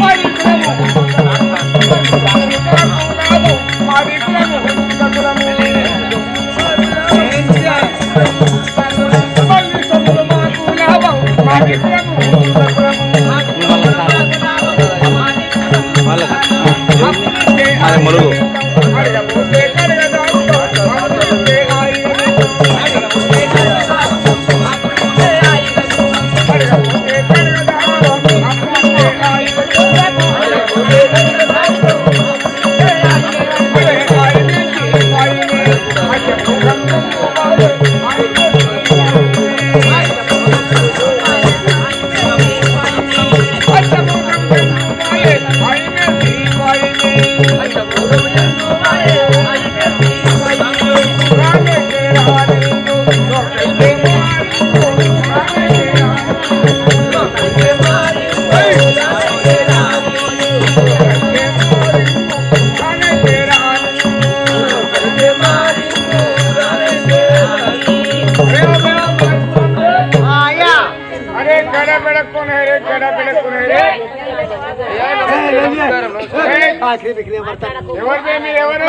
మాది కులము ఎవరు బే మీరు ఎవరు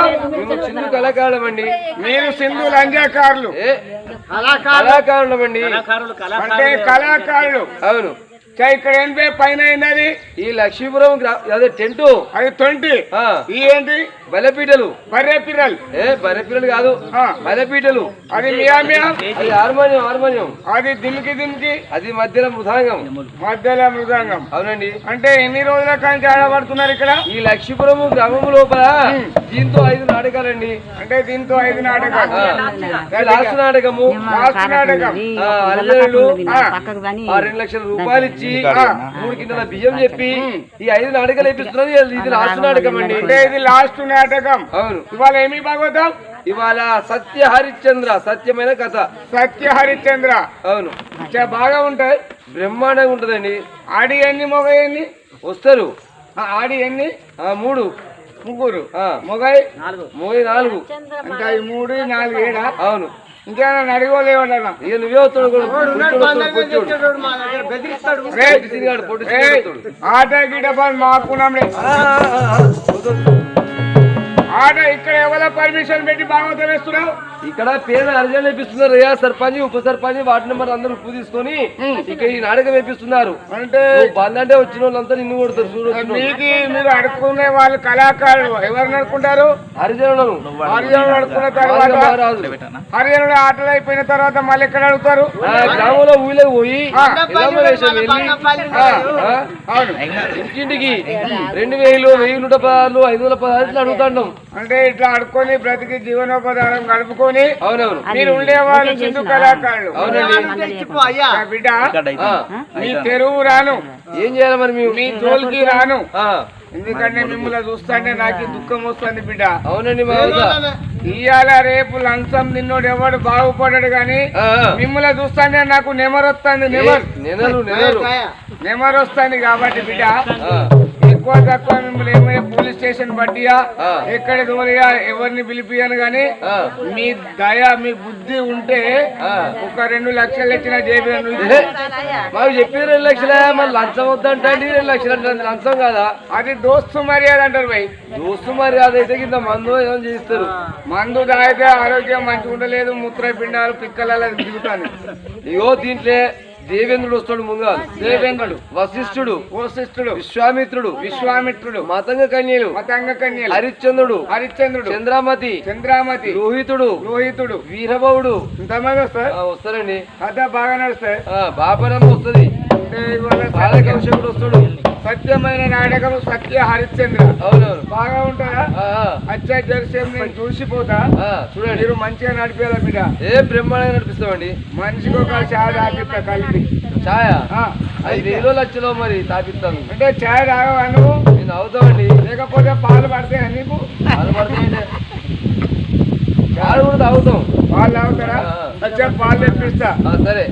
సింధు కళాకారులం అండి మీరు సింధు లంజాకారులు కళాకారులం. అండి అంటే కళాకారులు. అవును. ఇక్కడ పే పైన ఏంది ఈ లక్ష్మీపురం అదే టెంట్. అది ట్వంటీ ఏంటి బలపీటలు బర్రె పిల్లలు ఏ బలపీటలు కాదు. బలపీటలు అది అది హార్మోనియం హార్మోనియం. అది దిమ్కి దిమ్కి. అది మధ్యలో మృదాంగం. మధ్యలో మృదంగం. అవునండి. అంటే ఎన్ని రోజుల కాంచి ఆడబడుతున్నారు ఇక్కడ? ఈ లక్ష్మీపురం గ్రామం లోపల దీంతో ఐదు నాటకాలండి. అంటే దీంతో ఐదు నాటకాలు. లాస్ట్ నాటకము. లాస్ట్ నాటకం. కానీ రెండు లక్షల రూపాయలు ఇచ్చి ఆ, మూడు కిందల బియ్యం చెప్పి ఈ ఐదు నాటకాలు వేపిస్తున్నది ఇది లాస్ట్ నాటకం అండి. అంటే ఇది లాస్ట్ నాటకం. అవును. ఇవాళ ఏమి భాగవతం ఇవాళ సత్య హరిశ్చంద్ర సత్యమైన కథ. సత్య హరిశ్చంద్ర. అవును. బాగా ఉంటాయి. బ్రహ్మాండంగా ఉంటదండి. ఆడి ఎన్ని మొగ ఎన్ని? వస్తారు. ఆ, ఆడి ఎన్ని? ఆ మూడు. ముగ్గురు. ఆ. మొగై? మూడు నాలుగు. అంటే ఈ మూడు నాలుగు ఏడా? అవును. ఇంకేమైనా అడిగోలేవన్నా ఇక నువ్వే వస్తాడు కూడా. కూర్చోడు వస్తాడు, కూర్చోడు. పొట్టి తిరిగాడు, పొట్టి తిరిగాడు వస్తాడు. ఆట గిట పని ఆట ఇక్కడ ఎవరో పర్మిషన్ పెట్టి భాగవతం వేస్తున్నావు? ఇక్కడ పేద అర్జున్ వేపిస్తున్నారు అయ్యా సర్పంచ్ ఉప సర్పంచ్ వార్డు నెంబర్ అందరూ ఉప్పు తీసుకొని ఇక్కడ ఈ నాటకం వేపిస్తున్నారు. అంటే నువ్వు బంద్ అంటే వచ్చిన వాళ్ళంతా నిన్ను కొడతారు చూడు మీరు అడుక్కునే వాళ్ళు కళాకారులు ఎవరు నడుకుంటారు హరిజనులను హరిజనులు అడుక్కున్న తర్వాత హరిజనులు ఆటలు అయిపోయిన తర్వాత మళ్ళీ ఎక్కడ అడుగుతారు గ్రామంలో ఊళ్ళకి పోయి ఇంటింటికి రెండు వేలు వెయ్యి నూట పదహారు ఐదు వందల పదహారు అడుగుతాండం. అంటే ఇట్లా అడుక్కొని బ్రతికి జీవనోపాధారం గడుపుకొని మీరు ఉండేవాళ్ళు సింధు కళాకారులు. బిడ్డ మీ తెరువు రాను. ఏం చేయాలి మరి మీ జోలికి రాను. ఆ, ఎందుకంటే మిమ్మల్ని చూస్తాంటే నాకు దుఃఖం వస్తుంది బిడ్డ. అవునండి ఇవాళ రేపు లంచం నిన్నోడు ఎవడు బాగుపడాడు ఆ. మిమ్మల్ని చూస్తాంటే నాకు నెమరు. వస్తుంది నెమరు నెమరు వస్తుంది కాబట్టి బిడ్డ. ఎక్కువ తక్కువ మిమ్మల్ని స్టేషన్ బట్టియా ఆ. ఎక్కడ దూరయా ఎవరిని పిలిపియను గాని. మీ దయ మీ బుద్ధి ఉంటే. ఒక రెండు లక్షలు ఇచ్చిన జేబీ మాకు చెప్పి రెండు లక్షలే మరి లంచం వద్దంటే రెండు లక్షలు అంటే లంచం కదా? అది దోస్తు మర్యాద అంటారు భయ్. దోస్తు మరి అదైతే కింద మందు ఏదో చేస్తారు మందు తాగితే ఆరోగ్యం మంచిగా ఉండలేదు మూత్రపిండాలు పిక్కలలో దిగుతాను ఇగో దీంట్లో దేవేంద్రుడు వస్తాడు ముందుగా. దేవేంద్రుడు. వశిష్ఠుడు. వశిష్ఠుడు. విశ్వామిత్రుడు. విశ్వామిత్రుడు. మతంగ కన్యలు. మతంగ కన్యలు. హరిశ్చంద్రుడు. హరిశ్చంద్రుడు. చంద్రామతి. చంద్రామతి. రోహితుడు. రోహితుడు. వీరభవుడు. ఇంతమంది వస్తారు ఆ, వస్తారండి. కథ బాగా నడుస్తాయి ఆ, బాపరమ్మ వస్తుంది. బాలకౌశకుడు వస్తాడు. సత్యమైన నాటకం సత్య హరిశ్చంద్ర. అవునవును. బాగా ఆ, అచ్చా జెరూసలేం నేను చూసిపోతా. చూడండి. మీరు మంచిగా నడిపేలా బిడ్డ. ఏ బ్రహ్మాండంగా నడిపిస్తామండి? మనిషికి ఒక ఛాయ్ తాగిస్తా కలిపి. ఛాయ? ఆ, ఐదు వేలు లక్షలో మరి తాపిస్తాను. అంటే ఛాయ్ తాగవా నువ్వు? నేను అవుతామండి. లేకపోతే పాలు పడతాయా నీకు? పాలు పడతాయంటే పాలు కూడా తాగుతాం. పాలు తాగుతారా. అచ్చా పాలు తెప్పిస్తా. సరే.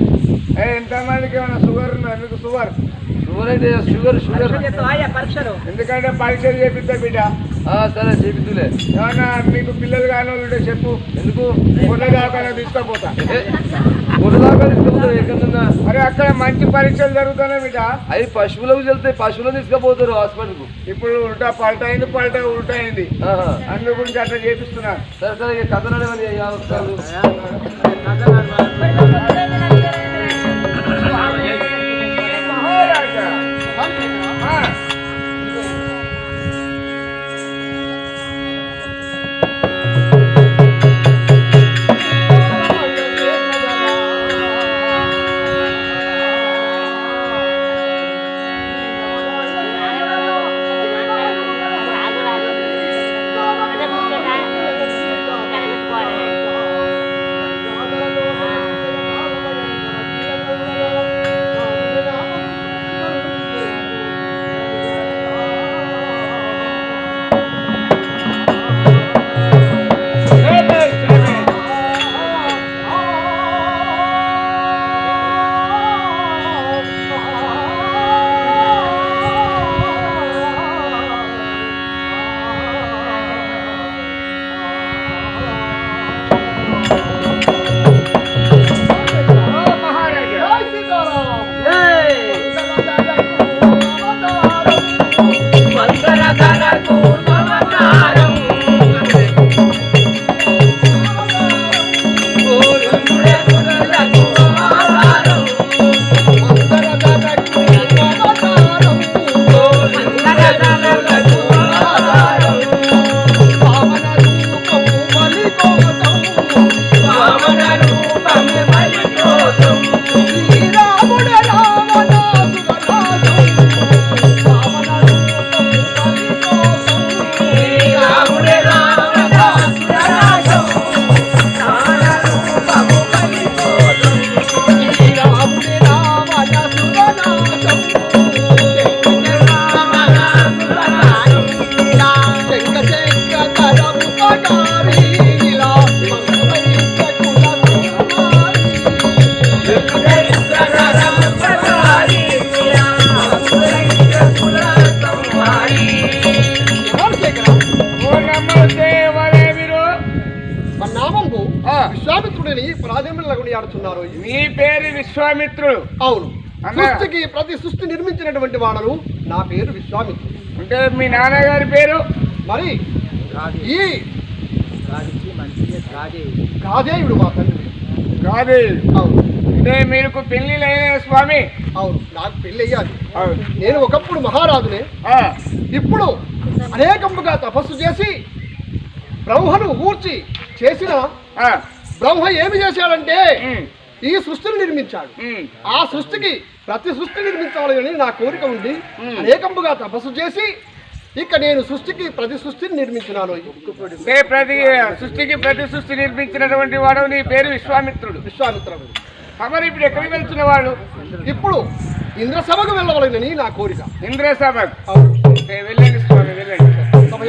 ఎంతమందికి ఏమైనా షుగర్ ఉందా? మీకు షుగర్? షుగర్ అయితే షుగర్ షుగర్. ఎందుకంటే పరీక్షలు చేపిస్తా బిడ్డ. ఆ, సరే చేపిద్దులే. ఏమన్నా మీకు పిల్లలు కాని వాళ్ళు ఉంటే చెప్పు. ఎందుకు? దాకా తీసుకుపోతా. తీసుకుపోతారు ఎక్కడన్నా? మరి అక్కడ మంచి పరీక్షలు జరుగుతున్నాయి బిడ్డ. అవి పశువులకు వెళ్తాయి పశువులను తీసుకుపోతారు హాస్పిటల్కు. ఇప్పుడు ఉల్టా పల్టా అయింది పల్టా ఉల్టా అయింది. ఆహా. అందు గురించి అట్లా చేపిస్తున్నారు. సరే సరే కథ నీ పేరు విశ్వామిత్రుడు. అవును. సృష్టికి ప్రతి సృష్టి నిర్మించినటువంటి వాడను నా పేరు విశ్వామిత్రుడు. అంటే మీ నాన్నగారి పేరు? మరి ఈ గాదేయుడు మా తండ్రి కాదు అవును. అంటే మీకు పెళ్ళిలైన స్వామి? అవును. నాకు పెళ్ళి అయ్యాలి నేను ఒకప్పుడు మహారాజునే. ఆ, ఇప్పుడు అనేకముగా తపస్సు చేసి బ్రహ్మను ఊర్చి చేసిన ఆ, బ్రహ్మ ఏమి చేశాడంటే ఈ సృష్టిని నిర్మించాడు ఆ సృష్టికి ప్రతి సృష్టి నిర్మించాలని నా కోరిక ఉంది. అనేకంపుగా తపస్సు చేసి ఇక నేను సృష్టికి ప్రతి సృష్టిని నిర్మించినాను ప్రతి సృష్టికి ప్రతి సృష్టి నిర్మించినటువంటి వాడు నీ పేరు విశ్వామిత్రుడు విశ్వామిత్రుడు మరి ఇప్పుడు ఎక్కడికి వెళ్తున్న వాడు ఇప్పుడు ఇంద్రసభకు వెళ్ళవలనని నా కోరిక ఇంద్రసభ అవును. వెళ్ళండి స్వామి వెళ్ళండి సభ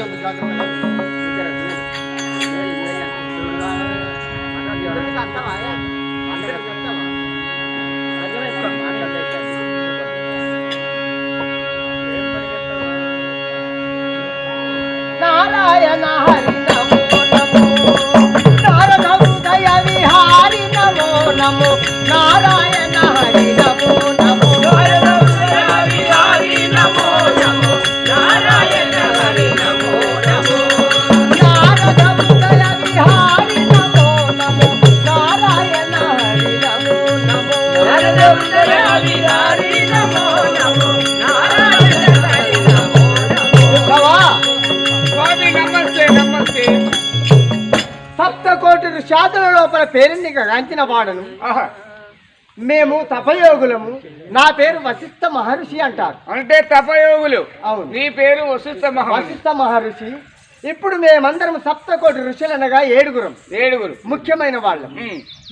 నారాయణ శాతుల లోపల పేరుని గాంచిన వాడను. మేము తపయోగులము. నా పేరు వశిష్ఠ మహర్షి అంటారు. అంటే తపయోగులు. అవును. నీ పేరు వశిష్ఠ వశిష్ఠ మహర్షి. ఇప్పుడు మేమందరం సప్త కోటి ఋషులనగా ఏడుగురం. ఏడుగురు. ముఖ్యమైన వాళ్ళం.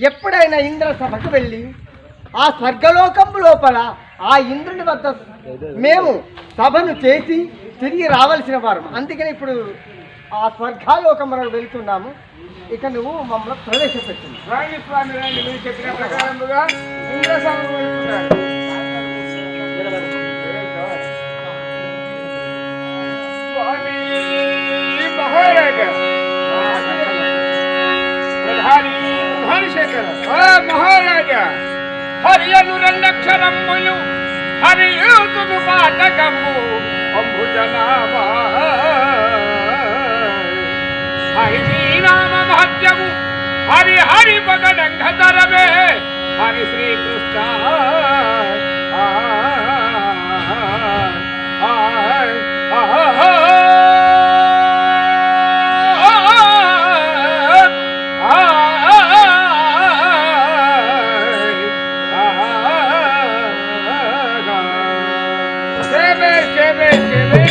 ఎప్పుడైనా ఇంద్ర సభకు వెళ్ళి ఆ స్వర్గలోకం లోపల ఆ ఇంద్రుని వద్ద మేము సభను చేసి తిరిగి రావాల్సిన వారం అందుకని ఇప్పుడు ఆ స్వర్గాలోకం మనం వెళ్తున్నాము. ఇక నువ్వు మమ్మల్ని ప్రవేశపెట్టింది రాండి స్వామి రండి. మీరు చెప్పిన ప్రకారముగా ఇంద్ర సభకు వెళ్తున్నారు. స్వామి మహారాజా. ప్రధాని ప్రధానశేఖర ఆ మహారాజా. హరియను రెండక్షరములు హరియుతును పాటకము हरि श्री नाम महत्यगु हरि हरि पकड़ में। Hari Shri Krishna. give it, give it.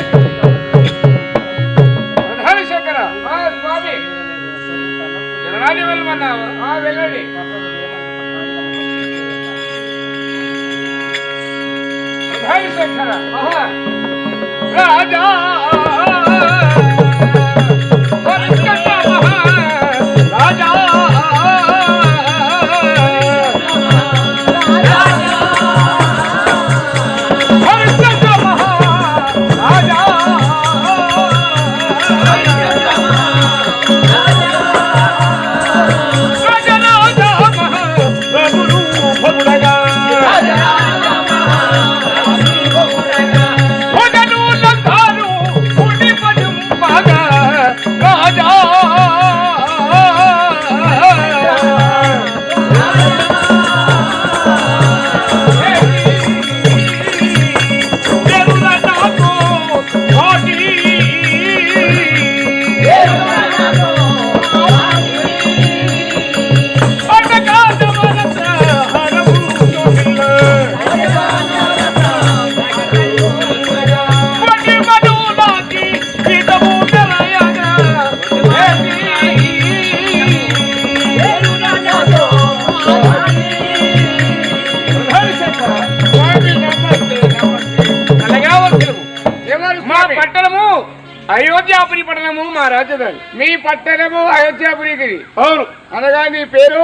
పట్టణము మా రాజధాని. మీ పట్టణము అయోధ్యాపురికి అవును. అనగా నీ పేరు?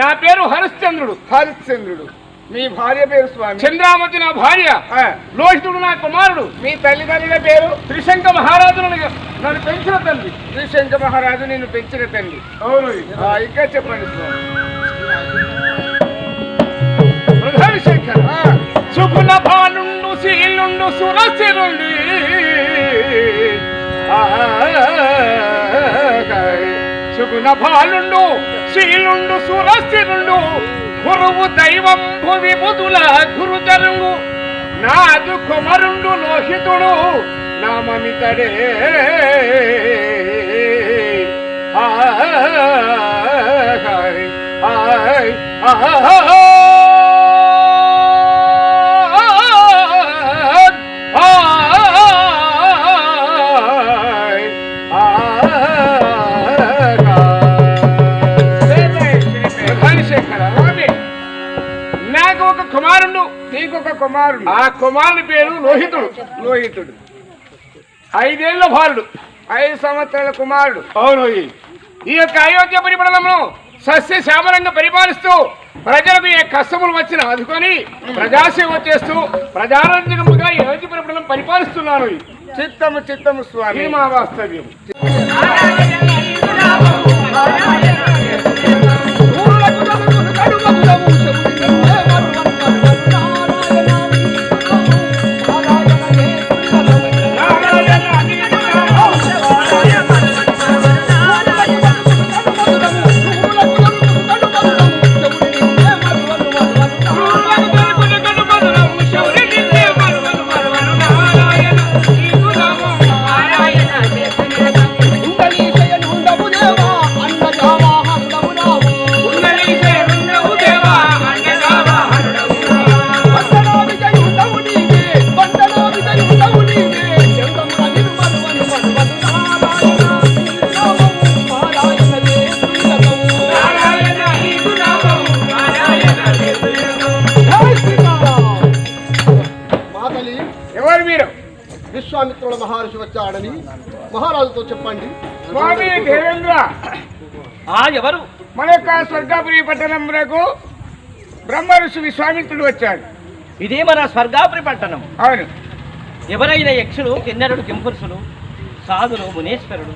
నా పేరు హరిశ్చంద్రుడు. హరిశ్చంద్రుడు. మీ భార్య పేరు స్వామి. చంద్రావతి నా భార్య. లోహితుడు నా కుమారుడు. మీ తల్లిదండ్రుల పేరు? త్రిశంక మహారాజు నన్ను పెంచిన తల్లి త్రిశంక మహారాజు నిన్ను పెంచిన తల్లి అవును. ఇంకా చెప్పండి స్వామి. ప్రధాన శంకర్ శుభుల భానుండు శీలుండు సురసిరుండి సుగుణ బాలుండు శీలుండు సురస్థిరుండు గురువు దైవం భువి బుధుల గురుతరుంగు నాదు కుమరుండు లోహితుడు నామమితడే ఆయ్ ఆయ్ నాకు కుమారుడు నీకు ఒక కుమారుడు. ఆ కుమారుని పేరు లోహితుడు. లోహితుడు. ఐదేళ్ళ బాలుడు. ఐదు సంవత్సరాల కుమారుడు. అవును ఈ యొక్క అయోధ్య పరిపాలనను సస్య శ్యామలంగా పరిపాలిస్తూ ప్రజలకు ఏ కష్టములు వచ్చినా అందుకొని ప్రజాసేవ చేస్తూ ప్రజారంజకముగా ఈ అయోధ్య పరిపాలన పరిపాలిస్తున్నాను చిత్తము చిత్తము స్వామి. మా వాస్తవ్యం విశ్వామిత్రుల మహర్షి వచ్చాడని మహారాజుతో చెప్పండి. స్వామి దేవేంద్ర ఆ ఎవరు? మన యొక్క స్వర్గాపురి పట్టణంలో బ్రహ్మ ఋషి విశ్వామిత్రుడు వచ్చాడు. ఇదే మన స్వర్గాపురి పట్టణం. అవును. ఎవరైనా యక్షులు కిన్నరుడు కింపురుషులు సాధులు మునేశ్వరుడు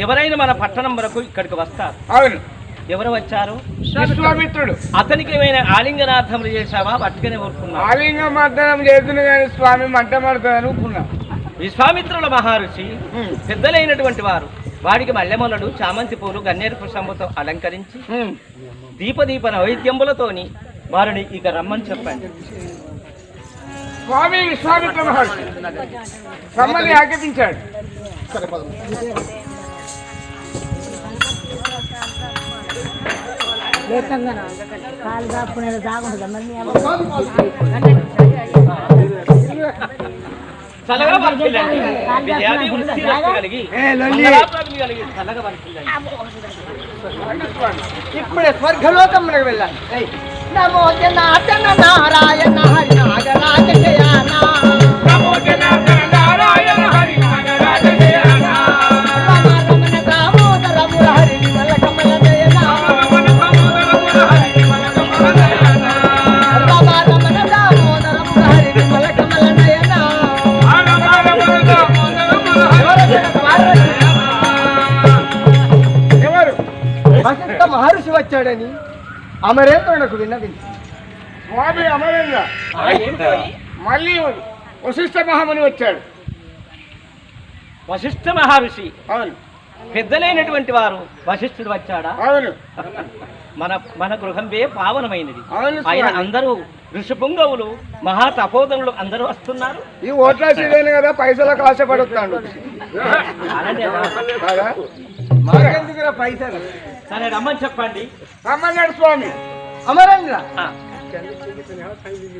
ఎవరైనా మన పట్టణం వరకు ఇక్కడికి వస్తారు. అవును. ఎవరు వచ్చారు? విశ్వామిత్రుడు. అతనికి ఏమైనా ఆలింగనాథములు చేశావా? పట్టుకునే ఊరుకున్నా ఆలింగ మర్దనం చేస్తుంది కానీ స్వామి మంట మడతాను అనుకున్నా. విశ్వామిత్రుల మహర్షి పెద్దలైనటువంటి వారు. వాడికి మల్లెమొలడు చామంతి పూలు గన్నేరు పుష్పముతో అలంకరించి దీపదీప నైవేద్యములతోని వారిని ఇక రమ్మని చెప్పండి. స్వామి విశ్వామిత్ర మహర్షి రమ్మని ఆజ్ఞాపించాడు. కాలు కాపుకునేది దాగుంటుంది? మరి सलगा बाल खेल जाएगी विजया भी उसी रास्ते का लगी ए लल्ली आप आप निकल गई सलगा बाल स्वर्ग नमो जनार्दन వచ్చాడని అమరేంద్రునకు విన్నవించి స్వామి అమరేంద్ర? మళ్ళీ వశిష్ఠ మహాముని వచ్చాడు. వశిష్ఠ మహర్షి. అవును. పెద్దలైనటువంటి వారు వశిష్ఠుడు వచ్చాడా? అవును. మన మన గృహంవే పావనమైనది. అవును స్వామి. ఆయన అందరూ ఋషిపుంగవులు మహా తపోదనులు అందరూ వస్తున్నారు. ఈ ఓట్ల సీజన్ కదా పైసలకు మాకెందుకురా పైసలు? సరే రమ్మని చెప్పండి. రమ్మన్నాడు స్వామి. అమరేంద్ర.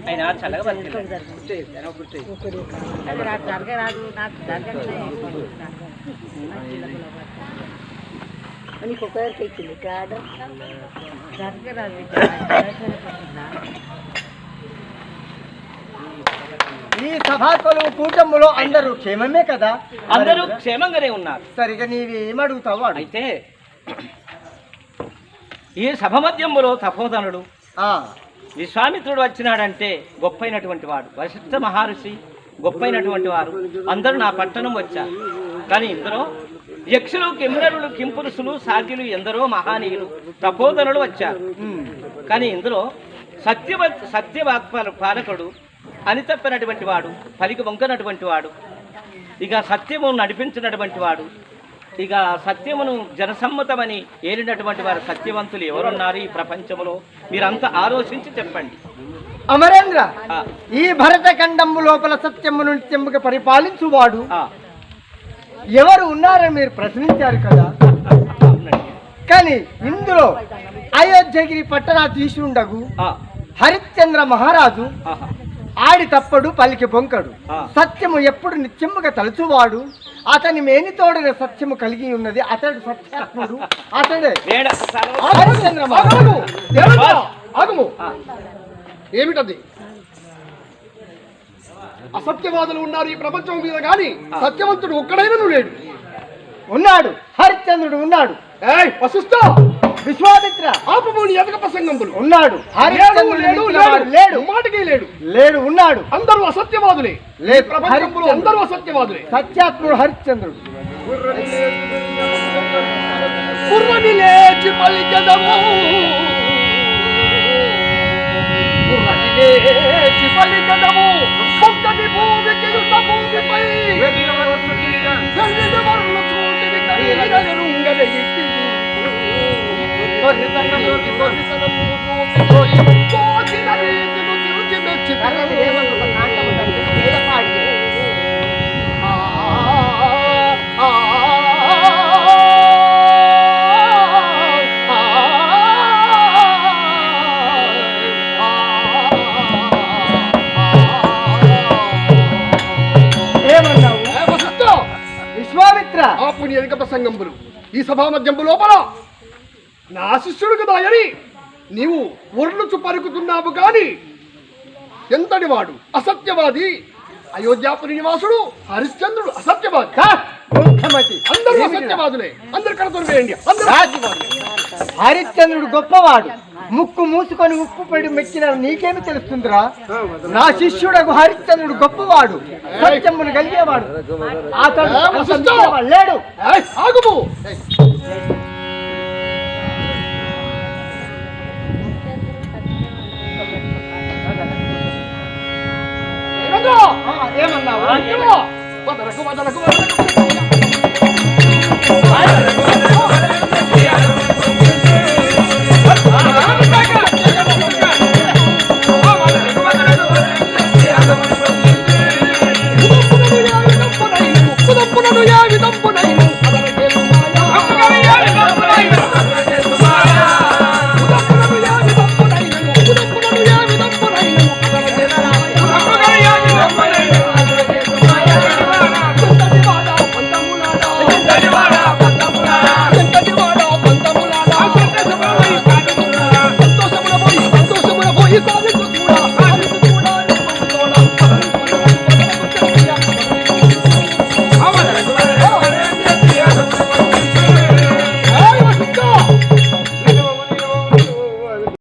ఆయన చల్లగా నాకు ఆర్డర్ జరగరాదు ఈ సభాకులు కూటములో అందరూ క్షేమమే కదా? అందరూ క్షేమంగానే ఉన్నారు. సరిగా నీవి ఏమడుగుతావు అడుగు. అయితే ఈ సభ మధ్యములో తపోధనుడు విశ్వామిత్రుడు వచ్చినాడంటే గొప్పైనటువంటి వాడు. వశిష్ఠ మహర్షి గొప్పైనటువంటి వారు. అందరూ నా పట్టణం వచ్చారు. కానీ ఇందులో యక్షులు కిమ్మరులు కింపురుషులు సాధ్యులు ఎందరో మహానీయులు తపోధనులు వచ్చారు. కానీ ఇందులో సత్య సత్యవాక్ పాలకుడు అని తప్పినటువంటి వాడు పలికి వంకనటువంటి వాడు ఇక సత్యము నడిపించినటువంటి వాడు ఇక సత్యమును జనసమ్మతమని ఏలినటువంటి వారు సత్యవంతులు ఎవరున్నారు ఈ ప్రపంచంలో మీరంతా ఆలోచించి చెప్పండి. అమరేంద్ర ఈ భరత ఖండము లోపల సత్యము నిత్యముగా పరిపాలించువాడు. ఎవరు ఉన్నారని మీరు ప్రశ్నించారు కదా. కానీ ఇందులో అయోధ్యగిరి పట్టణాధీశుండగు హరిశ్చంద్ర మహారాజు. ఆడి తప్పడు పలికి పొంకడు. సత్యము ఎప్పుడు నిత్యముగా తలుచువాడు. అతని మేనితోడిన సత్యము కలిగి ఉన్నది. అతడు సత్యాత్ముడు. అతడే. ఏమిటది? అసత్యవాదులు ఉన్నారు ఈ ప్రపంచం మీద గాని సత్యవంతుడు ఒక్కడైనను లేడు. ఉన్నాడు. హరిశ్చంద్రుడు ఉన్నాడు. ఏయ్ వశిష్ఠ! విశ్వామిత్ర! ఆపమోని ఎదక ప్రసంగంబులు. ఉన్నాడు. లేడు లేడు మించినవాడు లేడు లేడు. మాటకి లేడు. లేడు ఉన్నాడు. అందరూ అసత్యవాదులే. లేదు ప్రపంచంలో అందరూ అసత్యవాదులే. సత్యాత్ముడు హరిశ్చంద్రుడు. కుర్రని లేచి పలికెదము. కుర్రని లేచి పలికెదము. భూమికి యుద్ధ భూమిపై. విశ్వామిత్ర! ఆపుని ఎనక ప్రసంగంబులు ఈ సభా మధ్యంబు లోపల. నా శిష్యుడు కదా అని నీవు వర్లుచు పలుకుతున్నావు కాని ఎంతటి వాడు? అసత్యవాది అయోధ్యాపురి నివాసుడు హరిశ్చంద్రుడు అసత్యవాది. అందరూ అసత్యవాదులే. అందరు అందరూ హరిశ్చంద్రుడు గొప్పవాడు. ముక్కు మూసుకొని ఉప్పు పడి మెక్కిన నీకేమి తెలుస్తుందిరా? నా శిష్యుడకు హరిశ్చంద్రుడు గొప్పవాడు. సత్యమును కలిగేవాడు. అతడు లేడు. వదలకు ఆ, ఏమన్నావు వదలకు వదలకు వదలకు కుదప్పునను యావిదం